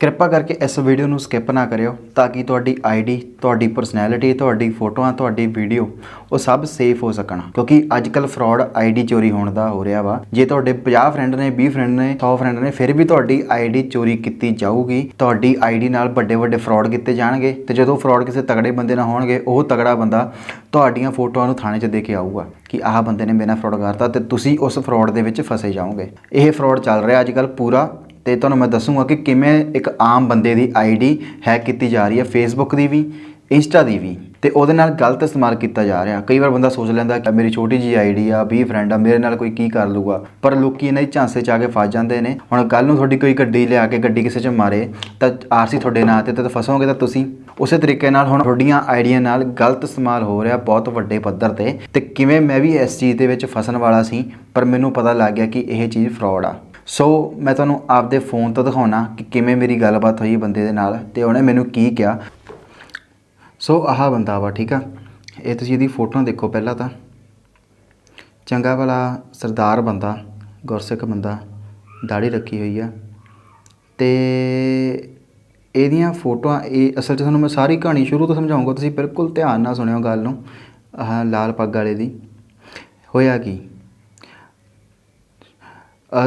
ਕਿਰਪਾ ਕਰਕੇ ਇਸ ਵੀਡੀਓ ਨੂੰ ਸਕਿਪ ਨਾ ਕਰਿਓ ਤਾਂ ਕਿ ਤੁਹਾਡੀ ਆਈਡੀ, ਤੁਹਾਡੀ ਪਰਸਨੈਲਿਟੀ, ਤੁਹਾਡੀ ਫੋਟੋਆਂ, ਤੁਹਾਡੀ ਵੀਡੀਓ ਉਹ ਸਭ ਸੇਫ ਹੋ ਸਕਣ। ਕਿਉਂਕਿ ਅੱਜ ਕੱਲ ਫਰਾਡ ਆਈਡੀ ਚੋਰੀ ਹੋਣ ਦਾ ਹੋ ਰਿਹਾ ਵਾ। ਜੇ ਤੁਹਾਡੇ 50 ਫਰੈਂਡ ਨੇ 20 ਫਰੈਂਡ ਨੇ 100 ਫਰੈਂਡ ਨੇ, ਫਿਰ ਵੀ ਤੁਹਾਡੀ ਆਈਡੀ ਚੋਰੀ ਕੀਤੀ ਜਾਊਗੀ। ਤੁਹਾਡੀ ਆਈਡੀ ਨਾਲ ਵੱਡੇ ਵੱਡੇ ਫਰਾਡ ਕੀਤੇ ਜਾਣਗੇ ਤੇ ਜਦੋਂ ਫਰਾਡ ਕਿਸੇ ਤਗੜੇ ਬੰਦੇ ਨਾਲ ਹੋਣਗੇ, ਉਹ ਤਗੜਾ ਬੰਦਾ ਤੁਹਾਡੀਆਂ ਫੋਟੋਆਂ ਨੂੰ ਥਾਣੇ 'ਚ ਦੇ ਕੇ ਆਊਗਾ ਕਿ ਆਹ ਬੰਦੇ ਨੇ ਮੇਰੇ ਨਾਲ ਫਰਾਡ ਕਰਤਾ ਤੇ ਤੁਸੀਂ ਉਸ ਫਰਾਡ ਦੇ ਵਿੱਚ ਫਸੇ ਜਾਓਗੇ। ਇਹ ਫਰਾਡ ਚੱਲ ਰਿਹਾ ਅੱਜ ਕੱਲ ਪੂਰਾ ਤੇ ਤੁਹਾਨੂੰ ਮੈਂ ਦੱਸੂਗਾ ਕਿ ਕਿਵੇਂ ਇੱਕ ਆਮ ਬੰਦੇ ਦੀ ਆਈਡੀ ਹੈਕ ਕੀਤੀ ਜਾ ਰਹੀ ਹੈ ਫੇਸਬੁੱਕ ਦੀ ਵੀ ਇੰਸਟਾ ਦੀ ਵੀ, ਤੇ ਉਹਦੇ ਨਾਲ ਗਲਤ ਇਸਤੇਮਾਲ ਕੀਤਾ ਜਾ ਰਿਹਾ। ਕਈ ਵਾਰ ਬੰਦਾ ਸੋਚ ਲੈਂਦਾ ਕਿ ਮੇਰੀ ਛੋਟੀ ਜੀ ਆਈਡੀ ਆ 20 ਫਰੈਂਡ ਆ, ਮੇਰੇ ਨਾਲ ਕੋਈ ਕੀ ਕਰ ਲੂਗਾ। ਪਰ ਲੋਕੀ ਇਹਨਾਂ ਦੀ ਝਾਂਸੇ ਚ ਆ ਕੇ ਫਸ ਜਾਂਦੇ ਨੇ। ਹੁਣ ਕੱਲ ਨੂੰ ਤੁਹਾਡੀ ਕੋਈ ਗੱਡੀ ਲਿਆ ਕੇ ਗੱਡੀ ਕਿਸੇ ਚ ਮਾਰੇ, ਤਾਂ ਆਰਸੀ ਤੁਹਾਡੇ ਨਾਂ ਤੇ, ਤਾਂ ਫਸੋਗੇ ਤਾਂ ਤੁਸੀਂ। ਉਸੇ ਤਰੀਕੇ ਨਾਲ ਹੁਣ ਤੁਹਾਡੀਆਂ ਆਈਡੀਆਂ ਨਾਲ ਗਲਤ ਇਸਤੇਮਾਲ ਹੋ ਰਿਹਾ ਬਹੁਤ ਵੱਡੇ ਪੱਧਰ ਤੇ। ਤੇ ਕਿਵੇਂ ਮੈਂ ਵੀ ਇਸ ਚੀਜ਼ ਦੇ ਵਿੱਚ ਫਸਣ ਵਾਲਾ ਸੀ, ਪਰ ਮੈਨੂੰ ਪਤਾ ਲੱਗ ਗਿਆ ਕਿ ਇਹ ਚੀਜ਼ ਫਰਾਡ ਆ। ਸੋ ਮੈਂ ਤੁਹਾਨੂੰ ਆਪਦੇ ਫੋਨ ਤੋਂ ਦਿਖਾਉਣਾ ਕਿ ਕਿਵੇਂ ਮੇਰੀ ਗੱਲਬਾਤ ਹੋਈ ਬੰਦੇ ਦੇ ਨਾਲ ਤੇ ਉਹਨੇ ਮੈਨੂੰ ਕੀ ਕਿਹਾ। ਸੋ ਆਹ ਬੰਦਾ ਵਾ, ਠੀਕ ਆ? ਇਹ ਤੁਸੀਂ ਇਹਦੀ ਫੋਟੋ ਦੇਖੋ ਪਹਿਲਾਂ ਤਾਂ। ਚੰਗਾ ਭਲਾ ਸਰਦਾਰ ਬੰਦਾ, ਗੁਰਸਿੱਖ ਬੰਦਾ ਦਾੜੀ ਰੱਖੀ ਹੋਈ ਆ। ਤੇ ਇਹਦੀਆਂ ਫੋਟੋਆਂ, ਇਹ ਅਸਲ 'ਚ ਤੁਹਾਨੂੰ ਮੈਂ ਸਾਰੀ ਕਹਾਣੀ ਸ਼ੁਰੂ ਤੋਂ ਸਮਝਾਉਂਗਾ, ਤੁਸੀਂ ਬਿਲਕੁਲ ਧਿਆਨ ਨਾਲ ਸੁਣਿਓ ਗੱਲ ਨੂੰ, ਆਹ ਲਾਲ ਪੱਗ ਵਾਲੇ ਦੀ। ਹੋਇਆ ਕੀ?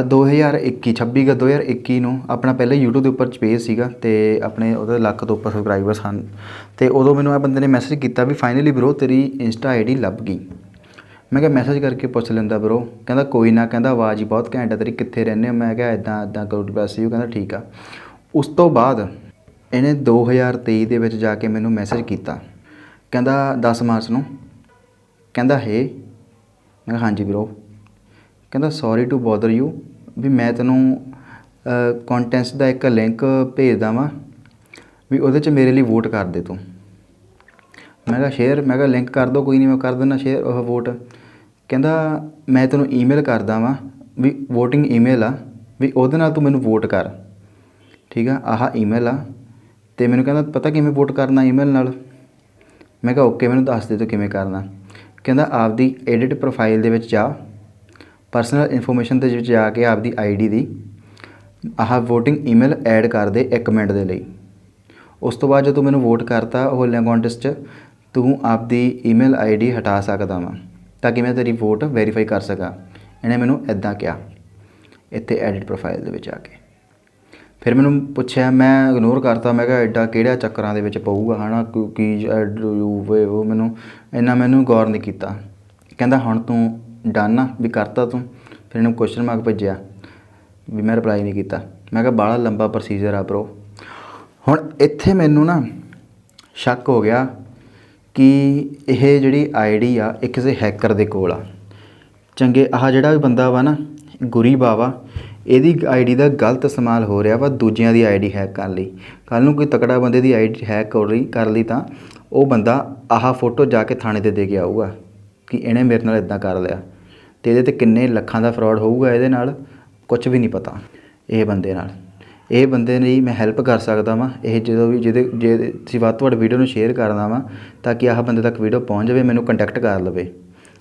2021 26 ਕ 2021 ਨੂੰ ਆਪਣਾ ਪਹਿਲਾ YouTube ਦੇ ਉੱਪਰ ਚਪੇਜ ਸੀਗਾ ਤੇ ਆਪਣੇ ਉਹਦੇ ਲੱਖ ਤੋਂ ਉੱਪਰ ਸਬਸਕ੍ਰਾਈਬਰਸ ਹਨ। ਤੇ ਉਦੋਂ ਮੈਨੂੰ ਇਹ ਬੰਦੇ ਨੇ ਮੈਸੇਜ ਕੀਤਾ ਵੀ ਫਾਈਨਲੀ ਬ్రో ਤੇਰੀ ਇੰਸਟਾ ਆਈਡੀ ਲੱਭ ਗਈ। ਮੈਂ ਕਿਹਾ ਮੈਸੇਜ ਕਰਕੇ ਪੁੱਛ ਲੈਂਦਾ ਬ్రో ਕਹਿੰਦਾ ਕੋਈ ਨਾ, ਕਹਿੰਦਾ ਆਵਾਜ਼ ਹੀ ਬਹੁਤ ਘੈਂਟ ਆ, ਤੇਰੀ ਕਿੱਥੇ ਰਹਿੰਦੇ ਹੋ? ਮੈਂ ਕਿਹਾ ਇਦਾਂ ਇਦਾਂ ਕਰੋੜ ਪੈਸੇ ਉਹ ਕਹਿੰਦਾ ਠੀਕ ਆ। ਉਸ ਤੋਂ ਬਾਅਦ ਇਹਨੇ 2023 ਦੇ ਵਿੱਚ ਜਾ ਕੇ ਮੈਨੂੰ ਮੈਸੇਜ ਕੀਤਾ। ਕਹਿੰਦਾ 10 ਮਾਰਚ ਨੂੰ, ਕਹਿੰਦਾ ਹੇ। ਮੈਂ ਕਿਹਾ ਹਾਂਜੀ ਬ్రో ਕਹਿੰਦਾ ਸੌਰੀ ਟੂ ਬੋਦਰ ਯੂ ਵੀ ਮੈਂ ਤੈਨੂੰ ਕੰਟੈਂਟਸ ਦਾ ਇੱਕ ਲਿੰਕ ਭੇਜਦਾ ਵਾਂ ਵੀ ਉਹਦੇ 'ਚ ਮੇਰੇ ਲਈ ਵੋਟ ਕਰ ਦੇ ਤੂੰ। ਮੈਂ ਕਿਹਾ ਸ਼ੇਅਰ ਮੈਂ ਕਿਹਾ ਲਿੰਕ ਕਰ ਦੋ, ਕੋਈ ਨਹੀਂ ਮੈਂ ਕਰ ਦਿੰਦਾ ਸ਼ੇਅਰ ਉਹ ਵੋਟ ਕਹਿੰਦਾ, ਮੈਂ ਤੈਨੂੰ ਈਮੇਲ ਕਰਦਾ ਵਾਂ ਵੀ VOTING ਈਮੇਲ ਆ, ਵੀ ਉਹਦੇ ਨਾਲ ਤੂੰ ਮੈਨੂੰ ਵੋਟ ਕਰ। ਠੀਕ ਆ, ਆਹ ਈਮੇਲ ਆ। ਤੇ ਮੈਨੂੰ ਕਹਿੰਦਾ, ਪਤਾ ਕਿਵੇਂ ਵੋਟ ਕਰਨਾ ਈਮੇਲ ਨਾਲ? ਮੈਂ ਕਿਹਾ ਓਕੇ ਮੈਨੂੰ ਦੱਸ ਦੇ ਤੂੰ ਕਿਵੇਂ ਕਰਨਾ? ਕਹਿੰਦਾ, ਆਪਦੀ ਐਡਿਟ ਪ੍ਰੋਫਾਈਲ ਦੇ ਵਿੱਚ ਜਾ ਪਰਸਨਲ ਇਨਫੋਰਮੇਸ਼ਨ ਦੇ ਵਿੱਚ ਜਾ ਕੇ ਆਪਦੀ ਆਈਡੀ ਦੀ ਆਹ VOTING ਈਮੇਲ ਐਡ ਕਰ ਦੇ 1 ਮਿੰਟ ਦੇ ਲਈ। ਉਸ ਤੋਂ ਬਾਅਦ ਜਦੋਂ ਤੂੰ ਮੈਨੂੰ ਵੋਟ ਕਰਤਾ ਉਹ ਲਿੰਕ ਕੰਟੈਸਟ 'ਚ, ਤੂੰ ਆਪਦੀ ਈਮੇਲ ਆਈਡੀ ਹਟਾ ਸਕਦਾ ਵਾਂ ਤਾਂ ਕਿ ਮੈਂ ਤੇਰੀ ਵੋਟ ਵੈਰੀਫਾਈ ਕਰ ਸਕਾਂ। ਇਹਨੇ ਮੈਨੂੰ ਇਦਾਂ ਕਿਹਾ, ਇੱਥੇ ਐਡਿਟ ਪ੍ਰੋਫਾਈਲ ਦੇ ਵਿੱਚ ਆ ਕੇ। ਫਿਰ ਮੈਨੂੰ ਪੁੱਛਿਆ, ਮੈਂ ਇਗਨੋਰ ਕਰਤਾ, ਮੈਂ ਕਿਹਾ, ਐਡਾ ਕਿਹੜਾ ਚੱਕਰਾਂ ਦੇ ਵਿੱਚ ਪਊਗਾ, ਹਨਾ? ਕਿਉਂ- ਕੀ ਉਹ ਮੈਨੂੰ, ਇੰਨਾ ਮੈਨੂੰ ਗੌਰ ਨਹੀਂ ਕੀਤਾ। ਕਹਿੰਦਾ, ਹੁਣ ਤੂੰ ਡਨ ਆ ਵੀ ਕਰਤਾ ਤੂੰ। ਫਿਰ ਇਹਨੂੰ ਕੁਐਸਚਨ ਮਾਰਕ ਭੇਜਿਆ ਵੀ ਮੈਂ ਰਿਪਲਾਈ ਨਹੀਂ ਕੀਤਾ। ਮੈਂ ਕਿਹਾ ਬਾਹਲਾ ਲੰਬਾ ਪ੍ਰੋਸੀਜਰ ਆ ਬ్రో ਹੁਣ ਇੱਥੇ ਮੈਨੂੰ ਨਾ ਸ਼ੱਕ ਹੋ ਗਿਆ ਕਿ ਇਹ ਜਿਹੜੀ ਆਈਡੀ ਆ, ਇਹ ਕਿਸੇ ਹੈਕਰ ਦੇ ਕੋਲ ਆ। ਚੰਗੇ, ਆਹ ਜਿਹੜਾ ਵੀ ਬੰਦਾ ਵਾ ਨਾ, ਗੁਰੀ ਬਾਵਾ, ਇਹਦੀ ਆਈਡੀ ਦਾ ਗਲਤ ਇਸਤੇਮਾਲ ਹੋ ਰਿਹਾ ਵਾ ਦੂਜਿਆਂ ਦੀ ਆਈਡੀ ਹੈਕ ਕਰਨ ਲਈ। ਕੱਲ ਨੂੰ ਕੋਈ ਤਕੜਾ ਬੰਦੇ ਦੀ ਆਈਡੀ ਹੈਕ ਕਰ ਲਈ ਕਰ ਲਈ ਤਾਂ ਉਹ ਬੰਦਾ ਆਹ ਫੋਟੋ ਜਾ ਕੇ ਥਾਣੇ ਤੇ ਦੇ ਕੇ ਆਊਗਾ। ਕਿ ਇਹਨੇ ਮੇਰੇ ਨਾਲ ਇਦਾਂ ਕਰ ਲਿਆ ਤੇ ਇਹਦੇ ਤੇ ਕਿੰਨੇ ਲੱਖਾਂ ਦਾ ਫਰਾਡ ਹੋਊਗਾ ਇਹਦੇ ਨਾਲ ਕੁਝ ਵੀ ਨਹੀਂ ਪਤਾ ਇਹ ਬੰਦੇ ਨਾਲ। ਇਹ ਬੰਦੇ ਲਈ ਮੈਂ ਹੈਲਪ ਕਰ ਸਕਦਾ ਵਾਂ, ਇਹ ਜਦੋਂ ਵੀ ਜਿਹਦੇ, ਜੇ ਤੁਸੀਂ ਵੱਧ ਤੋਂ ਵੱਧ ਵੀਡੀਓ ਨੂੰ ਸ਼ੇਅਰ ਕਰਨਾ ਵਾਂ, ਤਾਂ ਕਿ ਆਹ ਬੰਦੇ ਤੱਕ ਵੀਡੀਓ ਪਹੁੰਚ ਜਾਵੇ, ਮੈਨੂੰ ਕੰਟੈਕਟ ਕਰ ਲਵੇ।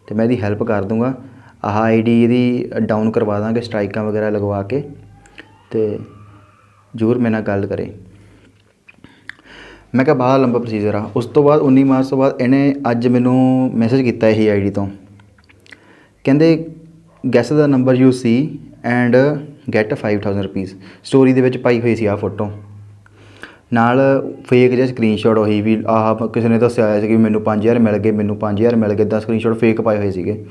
ਤੇ ਮੈਂ ਇਹਦੀ ਹੈਲਪ ਕਰ ਦੂੰਗਾ। ਆਹ ਆਈਡੀ ਇਹਦੀ ਡਾਊਨ ਕਰਵਾ ਦਾਂਗੇ, ਸਟ੍ਰਾਈਕਾਂ ਵਗੈਰਾ ਲਗਵਾ ਕੇ ਤੇ ਜ਼ਰੂਰ ਮੇਰੇ ਨਾਲ ਗੱਲ ਕਰੇ। ਮੈਂ ਕਿਹਾ ਬਾਹਲਾ ਲੰਬਾ ਪ੍ਰੋਸੀਜਰ ਆ। ਉਸ ਤੋਂ ਬਾਅਦ 19 ਮਾਰਚ ਤੋਂ ਬਾਅਦ ਇਹਨੇ ਅੱਜ ਮੈਨੂੰ ਮੈਸੇਜ ਕੀਤਾ ਇਹੀ ਆਈਡੀ ਤੋਂ। ਕਹਿੰਦੇ guess the number you see and get 5000 rupees story ਦੇ ਵਿੱਚ ਪਾਈ ਹੋਈ ਸੀ ਆ ਫੋਟੋ ਨਾਲ ਫੇਕ ਜਿਹਾ ਸਕਰੀਨਸ਼ਾਟ ਉਹੀ ਵੀ, ਆਹ ਕਿਸੇ ਨੇ ਦੱਸਿਆ ਹੋਇਆ ਸੀ ਕਿ ਮੈਨੂੰ 5000 ਮਿਲ ਗਏ, ਮੈਨੂੰ 5000 ਮਿਲ ਗਏ 10 ਸਕਰੀਨਸ਼ਾਟ ਫੇਕ ਪਾਏ ਹੋਏ ਸੀਗੇ।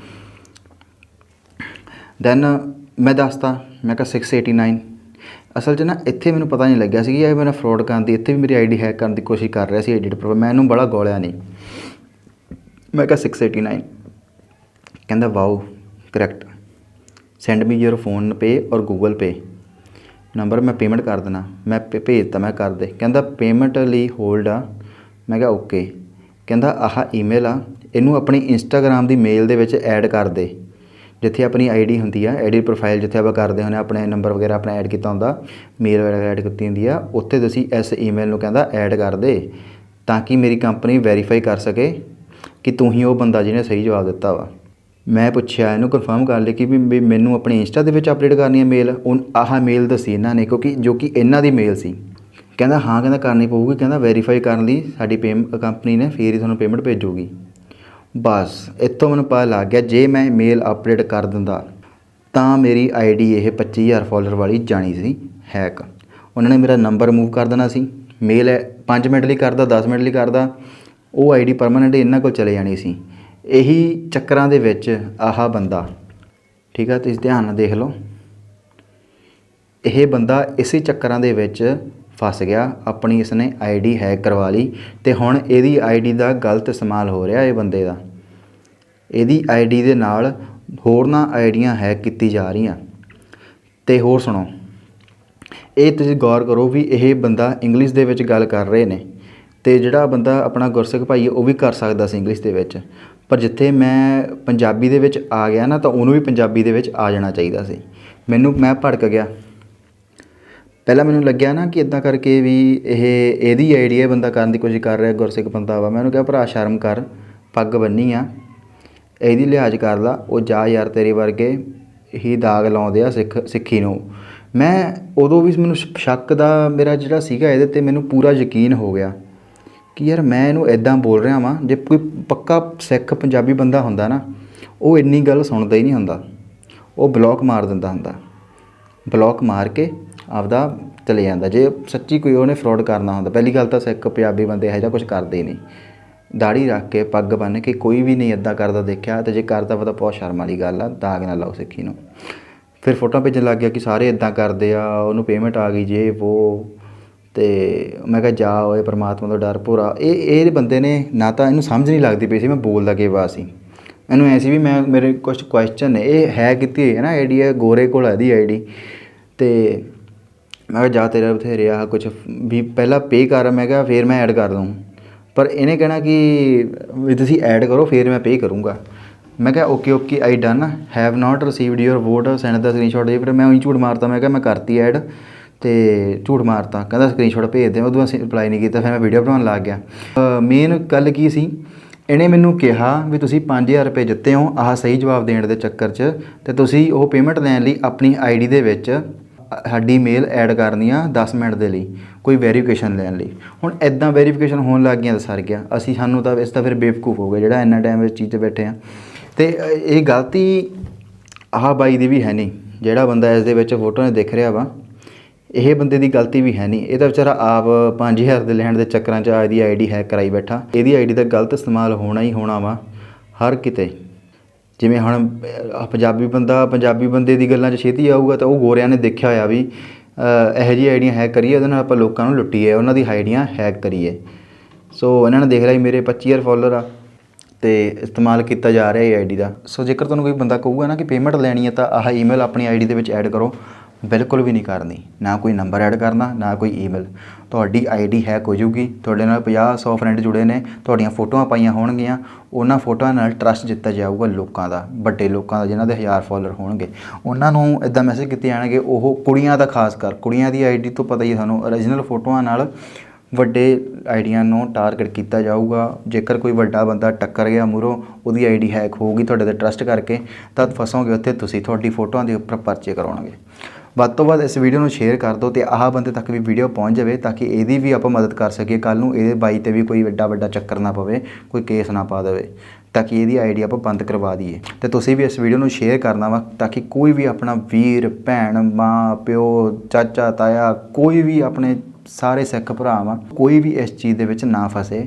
ਦੈਨ ਮੈਂ ਦੱਸਤਾ, ਮੈਂ ਕਿਹਾ 689 ਅਸਲ 'ਚ ਨਾ ਇੱਥੇ ਮੈਨੂੰ ਪਤਾ ਨਹੀਂ ਲੱਗਿਆ ਸੀ ਕਿ ਇਹ ਮੇਰਾ ਫਰਾਡ ਕਰਨ ਦੀ, ਇੱਥੇ ਵੀ ਮੇਰੀ ਆਈਡੀ ਹੈਕ ਕਰਨ ਦੀ ਕੋਸ਼ਿਸ਼ ਕਰ ਰਿਹਾ ਸੀ ਐਡਿਟ ਪਰ ਮੈਂ ਇਹਨੂੰ ਬੜਾ ਗੋਲਿਆ ਨਹੀਂ। ਮੈਂ ਕਿਹਾ 689 ਕਹਿੰਦਾ, wow correct send me your PhonePe ਔਰ ਗੂਗਲ ਪੇ ਨੰਬਰ ਮੈਂ ਪੇਮੈਂਟ ਕਰ ਦੇਣਾ। ਮੈਂ ਭੇ- ਭੇਜਤਾ ਮੈਂ ਕਰ ਦੇ। ਕਹਿੰਦਾ ਪੇਮੈਂਟ ਲਈ ਹੋਲਡ ਆ। ਮੈਂ ਕਿਹਾ ਓਕੇ ਕਹਿੰਦਾ, ਆਹ ਈਮੇਲ ਆ। ਇਹਨੂੰ ਆਪਣੀ ਇੰਸਟਾਗ੍ਰam ਦੀ ਮੇਲ ਦੇ ਵਿੱਚ ਐਡ ਕਰ ਦੇ। ਜਿੱਥੇ ਆਪਣੀ ਆਈਡੀ ਹੁੰਦੀ ਆ ਐਡਿਟ ਪ੍ਰੋਫਾਈਲ ਜਿੱਥੇ ਆਪਾਂ ਕਰਦੇ ਹੁੰਦੇ ਹਾਂ ਆਪਣੇ ਨੰਬਰ ਵਗੈਰਾ ਆਪਣਾ ਐਡ ਕੀਤਾ ਹੁੰਦਾ ਮੇਲ ਵਗੈਰਾ ਐਡ ਕੀਤੀ ਹੁੰਦੀ ਆ, ਉੱਥੇ ਤੁਸੀਂ ਇਸ ਈਮੇਲ ਨੂੰ ਕਹਿੰਦਾ ਐਡ ਕਰ ਦੇ, ਤਾਂ ਕਿ ਮੇਰੀ ਕੰਪਨੀ ਵੈਰੀਫਾਈ ਕਰ ਸਕੇ ਕਿ ਤੂੰ ਹੀ ਉਹ ਬੰਦਾ ਜਿਹਨੇ ਸਹੀ ਜਵਾਬ ਦਿੱਤਾ ਵਾ। ਮੈਂ ਪੁੱਛਿਆ, ਇਹਨੂੰ ਕਨਫਰਮ ਕਰ ਲਈ ਕਿ ਵੀ ਵੀ ਮੈਨੂੰ ਆਪਣੇ ਇੰਸਟਾ ਦੇ ਵਿੱਚ ਅਪਡੇਟ ਕਰਨੀ ਹੈ ਮੇਲ ਉਹ ਆਹ ਮੇਲ ਦੱਸੀ ਇਹਨਾਂ ਨੇ, ਕਿਉਂਕਿ ਜੋ ਕਿ ਇਹਨਾਂ ਦੀ ਮੇਲ ਸੀ। ਕਹਿੰਦਾ, ਹਾਂ, ਕਹਿੰਦਾ, ਕਰਨੀ ਪਊਗੀ, ਕਹਿੰਦਾ ਵੈਰੀਫਾਈ ਕਰਨ ਲਈ ਸਾਡੀ ਪੇਮ ਕੰਪਨੀ ਨੇ, ਫੇਰ ਹੀ ਤੁਹਾਨੂੰ ਪੇਮੈਂਟ ਭੇਜੂਗੀ। ਬਸ, ਇੱਥੋਂ ਮੈਨੂੰ ਪਤਾ ਲੱਗ ਗਿਆ ਜੇ ਮੈਂ ਮੇਲ ਅਪਡੇਟ ਕਰ ਦਿੰਦਾ, ਤਾਂ ਮੇਰੀ ਆਈਡੀ ਇਹ 25000 ਫਾਲੋਅਰ ਵਾਲੀ ਜਾਣੀ ਸੀ ਹੈਕ ਉਹਨਾਂ ਨੇ ਮੇਰਾ ਨੰਬਰ ਮੂਵ ਕਰ ਦੇਣਾ ਸੀ। ਮੇਲ 5 ਮਿੰਟ ਲਈ ਕਰਦਾ 10 ਮਿੰਟ ਲਈ ਕਰਦਾ। ਉਹ ਆਈਡੀ ਪਰਮਾਨੈਂਟ ਇਹਨਾਂ ਕੋਲ ਚਲੇ ਜਾਣੀ ਸੀ। ਇਹੀ ਚੱਕਰਾਂ ਦੇ ਵਿੱਚ ਆਹਾ ਬੰਦਾ, ਠੀਕ ਆ, ਤੁਸੀਂ ਧਿਆਨ ਨਾਲ ਦੇਖ ਲਓ। ਇਹ ਬੰਦਾ ਇਸੇ ਚੱਕਰਾਂ ਦੇ ਵਿੱਚ ਫਸ ਗਿਆ। ਆਪਣੀ ਇਸਨੇ ਆਈਡੀ ਹੈਕ ਕਰਵਾ ਲਈ ਤੇ ਹੁਣ ਇਹਦੀ ਆਈਡੀ ਦਾ ਗਲਤ ਇਸਤੇਮਾਲ ਹੋ ਰਿਹਾ ਇਹ ਬੰਦੇ ਦਾ। ਇਹਦੀ ਆਈਡੀ ਦੇ ਨਾਲ ਹੋਰਨਾਂ ਆਈਡੀਆਂ ਹੈਕ ਕੀਤੀ ਜਾ ਰਹੀਆਂ। ਤੇ ਹੋਰ ਸੁਣੋ, ਇਹ ਤੁਸੀਂ ਗੌਰ ਕਰੋ ਵੀ ਇਹ ਬੰਦਾ ਇੰਗਲਿਸ਼ ਦੇ ਵਿੱਚ ਗੱਲ ਕਰ ਰਹੇ ਨੇ ਤੇ ਜਿਹੜਾ ਬੰਦਾ ਆਪਣਾ ਗੁਰਸਿੱਖ ਭਾਈ ਉਹ ਵੀ ਕਰ ਸਕਦਾ ਸੀ ਇੰਗਲਿਸ਼ ਦੇ ਵਿੱਚ। ਪਰ ਜਿੱਥੇ ਮੈਂ ਪੰਜਾਬੀ ਦੇ ਵਿੱਚ ਆ ਗਿਆ ਨਾ, ਤਾਂ ਉਹਨੂੰ ਵੀ ਪੰਜਾਬੀ ਦੇ ਵਿੱਚ ਆ ਜਾਣਾ ਚਾਹੀਦਾ ਸੀ। ਮੈਨੂੰ, ਮੈਂ ਭੜਕ ਗਿਆ। ਪਹਿਲਾਂ ਮੈਨੂੰ ਲੱਗਿਆ ਨਾ ਕਿ ਇਦਾਂ ਕਰਕੇ ਵੀ ਇਹ, ਇਹਦੀ ਆਈਡੀਆ ਬੰਦਾ ਕਰਨ ਦੀ ਕੋਸ਼ਿਸ਼ ਕਰ ਰਿਹਾ, ਗੁਰਸਿੱਖ ਬੰਦਾ ਵਾ। ਮੈਂ ਉਹਨੂੰ ਕਿਹਾ, ਭਰਾ, ਸ਼ਰਮ ਕਰ, ਪੱਗ ਬੰਨੀ ਆ। ਇਹਦੀ ਲਿਹਾਜ਼ ਕਰ ਲਾ, ਉਹ ਜਾ ਯਾਰ ਤੇਰੇ ਵਰਗੇ ਹੀ ਦਾਗ ਲਾਉਂਦੇ ਆ ਸਿੱਖ, ਸਿੱਖੀ ਨੂੰ। ਮੈਂ ਉਦੋਂ ਵੀ ਮੈਨੂੰ ਸ਼ੱਕ ਦਾ ਮੇਰਾ ਜਿਹੜਾ ਸੀਗਾ ਇਹਦੇ ਤੇ ਮੈਨੂੰ ਪੂਰਾ ਯਕੀਨ ਹੋ ਗਿਆ ਕਿ ਯਾਰ ਮੈਂ ਇਹਨੂੰ ਇਦਾਂ ਬੋਲ ਰਿਹਾ ਵਾਂ, ਜੇ ਕੋਈ ਪੱਕਾ ਸਿੱਖ ਪੰਜਾਬੀ ਬੰਦਾ ਹੁੰਦਾ ਨਾ, ਉਹ ਇੰਨੀ ਗੱਲ ਸੁਣਦਾ ਹੀ ਨਹੀਂ ਹੁੰਦਾ। ਉਹ ਬਲੌਕ ਮਾਰ ਦਿੰਦਾ ਹੁੰਦਾ। ਬਲੌਕ ਮਾਰ ਕੇ ਆਪਦਾ ਚਲੇ ਜਾਂਦਾ। ਜੇ ਸੱਚੀ ਕੋਈ ਉਹਨੇ ਫਰਾਡ ਕਰਨਾ ਹੁੰਦਾ, ਪਹਿਲੀ ਗੱਲ ਤਾਂ ਸਿੱਖ ਪੰਜਾਬੀ ਬੰਦੇ ਇਹੋ ਜਿਹਾ ਕੁਝ ਕਰਦੇ ਹੀ ਨਹੀਂ। ਦਾੜੀ ਰੱਖ ਕੇ ਪੱਗ ਬੰਨ੍ਹ ਕੇ ਕੋਈ ਵੀ ਨਹੀਂ ਇਦਾਂ ਕਰਦਾ ਦੇਖਿਆ ਤੇ ਜੇ ਕਰਦਾ ਵਾ ਤਾਂ ਬਹੁਤ ਸ਼ਰਮ ਵਾਲੀ ਗੱਲ ਆ, ਦਾਗ ਨਾ ਲਾਓ ਸਿੱਖੀ ਨੂੰ। ਫਿਰ ਫੋਟੋਆਂ ਭੇਜਣ ਲੱਗ ਗਿਆ ਕਿ ਸਾਰੇ ਇਦਾਂ ਕਰਦੇ ਆ, ਉਹਨੂੰ ਪੇਮੈਂਟ ਆ ਗਈ ਜੇ ਉਹ ਤੇ ਮੈਂ ਕਿਹਾ, ਜਾ ਓਏ, ਪ੍ਰਮਾਤਮਾ ਤੋਂ ਡਰ ਭੋਰਾ। ਇਹ ਇਹ ਬੰਦੇ ਨੇ ਨਾ ਤਾਂ ਇਹਨੂੰ ਸਮਝ ਨਹੀਂ ਲੱਗਦੀ ਪਈ ਸੀ ਮੈਂ ਬੋਲਦਾ ਕਿਵੇਂ ਸੀ। ਇਹਨੂੰ ਐਸੀ ਵੀ ਮੈਂ, ਮੇਰੇ ਕੁਝ ਕੁਐਸਚਨ ਨੇ। ਇਹ ਹੈ ਕੀਤੀ ਹੈ ਨਾ ਆਈਡੀ ਹੈ ਗੋਰੇ ਕੋਲ ਹੈ ਦੀ ਆਈਡੀ ਤੇ ਮੈਂ ਕਿਹਾ, ਜਾ ਤੇਰਾ ਬਥੇਰੇ ਆ ਕੁਝ ਵੀ ਪਹਿਲਾਂ ਪੇ ਕਰ, ਮੈਂ ਕਿਹਾ, ਫਿਰ ਮੈਂ ਐਡ ਕਰ ਦੂੰ। ਪਰ ਇਹਨੇ ਕਹਿਣਾ ਕਿ ਵੀ ਤੁਸੀਂ ਐਡ ਕਰੋ, ਫਿਰ ਮੈਂ ਪੇ ਕਰੂੰਗਾ। ਮੈਂ ਕਿਹਾ okay okay I done have not received your vote send the screenshot ਦੇ ਫਿਰ ਮੈਂ ਉਹੀ ਝੂਠ ਮਾਰਤਾ, ਮੈਂ ਕਿਹਾ, ਮੈਂ ਕਰਤੀ ਐਡ ਤੇ ਝੂਠ ਮਾਰਤਾ। ਕਹਿੰਦਾ ਸਕਰੀਨਸ਼ਾਟ ਭੇਜ ਦੇ ਉਦੋਂ ਅਸੀਂ ਰਿਪਲਾਈ ਨਹੀਂ ਕੀਤਾ, ਫਿਰ ਮੈਂ ਵੀਡੀਓ ਬਣਾਉਣ ਲੱਗ ਗਿਆ। ਮੇਨ ਗੱਲ ਕੀ ਸੀ? ਇਹਨੇ ਮੈਨੂੰ ਕਿਹਾ ਵੀ ਤੁਸੀਂ 5000 ਰੁਪਏ ਦਿੱਤੇ ਹੋ, ਆਹ ਸਹੀ ਜਵਾਬ ਦੇਣ ਦੇ ਚੱਕਰ 'ਚ ਤੇ ਤੁਸੀਂ ਉਹ ਪੇਮੈਂਟ ਲੈਣ ਲਈ ਆਪਣੀ ਆਈਡੀ ਦੇ ਵਿੱਚ ਸਾਡੀ ਮੇਲ ਐਡ ਕਰਨੀ ਆ 10 ਮਿੰਟ ਦੇ ਲਈ, ਕੋਈ ਵੈਰੀਫਿਕੇਸ਼ਨ ਲੈਣ ਲਈ। ਹੁਣ ਐਦਾਂ ਵੈਰੀਫਿਕੇਸ਼ਨ ਹੋਣ ਲੱਗ ਗਈਆਂ ਤਾਂ ਸਰ ਗਿਆ। ਅਸੀਂ, ਸਾਨੂੰ ਤਾਂ ਇਸ ਤਾਂ ਫਿਰ ਬੇਵਕੂਫ ਹੋ ਗਏ ਜਿਹੜਾ ਇੰਨਾ ਟਾਈਮ ਇਸ ਚੀਜ਼ ਤੇ ਬੈਠੇ ਆ। ਤੇ ਇਹ ਗਲਤੀ ਆਹ ਬਾਈ ਦੀ ਵੀ ਹੈ ਨਹੀਂ, ਜਿਹੜਾ ਬੰਦਾ ਇਸ ਦੇ ਵਿੱਚ ਫੋਟੋ ਨੇ ਦਿਖ ਰਿਹਾ ਵਾ, ਇਹ ਬੰਦੇ ਦੀ ਗਲਤੀ ਵੀ ਹੈ ਨਹੀਂ। ਇਹ ਤਾਂ ਵਿਚਾਰਾ ਆਪ 5000 ਦੇ ਲੈਣ ਦੇ ਚੱਕਰਾਂ 'ਚ ਆ, ਇਹਦੀ ਆਈਡੀ ਹੈਕ ਕਰਾਈ ਬੈਠਾ। ਇਹਦੀ ਆਈਡੀ ਦਾ ਗਲਤ ਇਸਤੇਮਾਲ ਹੋਣਾ ਹੀ ਹੋਣਾ ਵਾ, ਹਰ ਕਿਤੇ। ਜਿਵੇਂ ਹੁਣ ਪੰਜਾਬੀ ਬੰਦਾ, ਪੰਜਾਬੀ ਬੰਦੇ ਦੀ ਗੱਲਾਂ 'ਚ ਛੇਤੀ ਆਊਗਾ ਤਾਂ ਉਹ ਗੋਰਿਆਂ ਨੇ ਦੇਖਿਆ ਹੋਇਆ ਵੀ ਇਹੋ ਜਿਹੀ ਆਈਡੀਆਂ ਹੈਕ ਕਰੀਏ, ਉਹਦੇ ਨਾਲ ਆਪਾਂ ਲੋਕਾਂ ਨੂੰ ਲੁੱਟੀਏ, ਉਹਨਾਂ ਦੀ ਆਈਡੀਆਂ ਹੈਕ ਕਰੀਏ। ਸੋ ਇਹਨਾਂ ਨੇ ਦੇਖ ਲਿਆ ਵੀ ਮੇਰੇ 25000 ਫਾਲੋਅਰ ਆ ਤੇ ਇਸਤੇਮਾਲ ਕੀਤਾ ਜਾ ਰਿਹਾ ਹੈ ਆਈਡੀ ਦਾ। ਸੋ ਜੇਕਰ ਤੁਹਾਨੂੰ ਕੋਈ ਬੰਦਾ ਕਹੂਗਾ ਨਾ ਕਿ ਪੇਮੈਂਟ ਲੈਣੀ ਹੈ ਤਾਂ ਆਹ ਈਮੇਲ ਆਪਣੀ ਆਈਡੀ ਦੇ ਵਿੱਚ ਐਡ ਕਰੋ। ਬਿਲਕੁਲ ਵੀ ਨਹੀਂ ਕਰਨੀ। ਨਾ ਕੋਈ ਨੰਬਰ ਐਡ ਕਰਨਾ, ਨਾ ਕੋਈ ਈਮੇਲ ਤੁਹਾਡੀ ਆਈਡੀ ਹੈਕ ਹੋ ਜਾਊਗੀ। ਤੁਹਾਡੇ ਨਾਲ 50 100 ਫਰੈਂਡ ਜੁੜੇ ਨੇ। ਤੁਹਾਡੀਆਂ ਫੋਟੋਆਂ ਪਾਈਆਂ ਹੋਣਗੀਆਂ। ਉਹਨਾਂ ਫੋਟੋਆਂ ਨਾਲ ਟਰਸਟ ਜਿੱਤਾ ਜਾਊਗਾ ਲੋਕਾਂ ਦਾ। ਵੱਡੇ ਲੋਕਾਂ ਦਾ, ਜਿਨ੍ਹਾਂ ਦੇ ਹਜ਼ਾਰ ਫਾਲੋਅਰ ਹੋਣਗੇ। ਉਹਨਾਂ ਨੂੰ ਇਦਾਂ ਮੈਸੇਜ ਕੀਤੇ ਜਾਣਗੇ, ਉਹ ਕੁੜੀਆਂ ਦਾ ਖਾਸ ਕਰ। ਕੁੜੀਆਂ ਦੀ ਆਈਡੀ ਤੋਂ ਪਤਾ ਹੀ ਹੈ ਤੁਹਾਨੂੰ origignal ਫੋਟੋਆਂ ਨਾਲ ਵੱਡੇ ਆਈਡੀਆਂ ਨੂੰ ਟਾਰਗੇਟ ਕੀਤਾ ਜਾਊਗਾ। ਜੇਕਰ ਕੋਈ ਵੱਡਾ ਬੰਦਾ ਟੱਕਰ ਗਿਆ ਮੂਹਰੋਂ, ਉਹਦੀ ਆਈਡੀ ਹੈਕ ਹੋਊਗੀ ਤੁਹਾਡੇ ਤੇ ਟਰਸਟ ਕਰਕੇ ਤਾਂ ਫਸੋਗੇ ਉੱਥੇ, ਤੁਸੀਂ ਤੁਹਾਡੀ ਫੋਟੋਆਂ ਦੇ ਉੱਪਰ ਪਰਚੇ ਕਰਾਉਣਗੇ। ਵੱਧ ਤੋਂ ਵੱਧ ਇਸ ਵੀਡੀਓ ਨੂੰ ਸ਼ੇਅਰ ਕਰ ਦਿਓ ਤੇ ਆਹ ਬੰਦੇ ਤੱਕ ਵੀ ਵੀਡੀਓ ਪਹੁੰਚ ਜਾਵੇ ਤਾਂ ਕਿ ਇਹਦੀ ਵੀ ਆਪਾਂ ਮਦਦ ਕਰ ਸਕੀਏ। ਕੱਲ ਨੂੰ ਇਹਦੇ ਬਾਈ ਤੇ ਵੀ ਕੋਈ ਵੱਡਾ ਵੱਡਾ ਚੱਕਰ ਨਾ ਪਵੇ, ਕੋਈ ਕੇਸ ਨਾ ਪਾ ਦੇਵੇ, ਤਾਂ ਕਿ ਇਹਦੀ ਆਈਡੀ ਆਪਾਂ ਬੰਦ ਕਰਵਾ ਦਈਏ। ਤੇ ਤੁਸੀਂ ਵੀ ਇਸ ਵੀਡੀਓ ਨੂੰ ਸ਼ੇਅਰ ਕਰਨਾ ਵਾ ਤਾਂ ਕਿ ਕੋਈ ਵੀ ਆਪਣਾ ਵੀਰ, ਭੈਣ, ਮਾਂ, ਪਿਓ, ਚਾਚਾ, ਤਾਇਆ, ਕੋਈ ਵੀ ਆਪਣੇ ਸਾਰੇ ਸਿੱਖ ਭਰਾ ਵਾ, ਕੋਈ ਵੀ ਇਸ ਚੀਜ਼ ਦੇ ਵਿੱਚ ਨਾ ਫਸੇ।